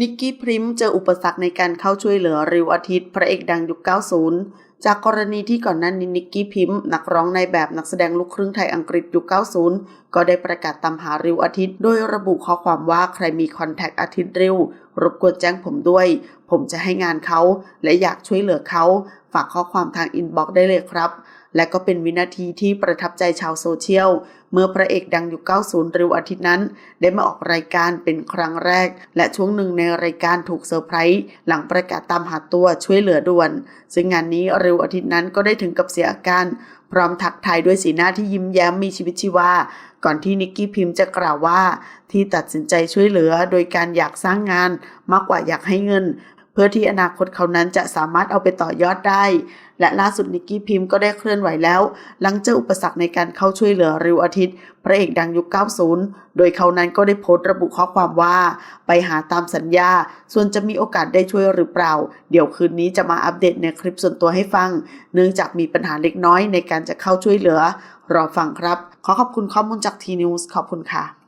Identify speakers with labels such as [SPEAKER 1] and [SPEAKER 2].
[SPEAKER 1] นิกกี้พริมเจออุปสรรคในการเข้าช่วยเหลือริวอาทิตย์พระเอกดังยุค 90 จากกรณีที่ก่อนหน้านี้นิกกี้พิมพ์ นักร้องในแบบนักแสดงลูกครึ่งไทยอังกฤษยุค 90 ก็ได้ประกาศตามหาริวอาทิตย์ โดยระบุข้อความว่าใครมีคอนแทคอาทิตย์ริวรบกวนแจ้งผมด้วย ผมจะให้งานเขา และอยากช่วยเหลือเขา ฝากข้อความทางอินบ็อกซ์ได้เลยครับ และก็เป็นวินาทีที่ประทับใจชาวโซเชียล เมื่อพระเอกดังยุค 90 ริวอาทิตย์นั้น ได้มาออกรายการเป็นครั้งแรก และช่วงหนึ่งในรายการถูกเซอร์ไพรส์หลังประกาศตามหาตัวช่วยเหลือด่วน ซึ่งงานนี้ริวอาทิตย์นั้นก็ได้ถึงกับเสียอาการ พร้อมทักทายด้วยสีหน้าที่ยิ้มแย้มมีชีวิตชีวาก่อนที่นิกกี้พิมพ์จะกล่าวว่า ที่ตัดสินใจช่วยเหลือโดยการอยากสร้างงานมากกว่าอยากให้เงิน เพื่อที่อนาคตเขานั้นจะสามารถเอาไปต่อยอดได้ และล่าสุดนิกกี้พิมพ์ก็ได้เคลื่อนไหวแล้ว หลังเจออุปสรรคในการเข้าช่วยเหลือริวอาทิตย์ พระเอกดังยุค 90 โดยเขานั้นก็ได้โพสต์ระบุข้อความว่า ไปหาตามสัญญา ส่วนจะมีโอกาสได้ช่วยหรือเปล่า เดี๋ยวคืนนี้จะมาอัปเดตในคลิปส่วนตัวให้ฟัง เนื่องจากมีปัญหาเล็กน้อยในการจะเข้าช่วยเหลือ รอฟังครับ ขอขอบคุณข้อมูลจากทีนิวส์ขอบคุณค่ะ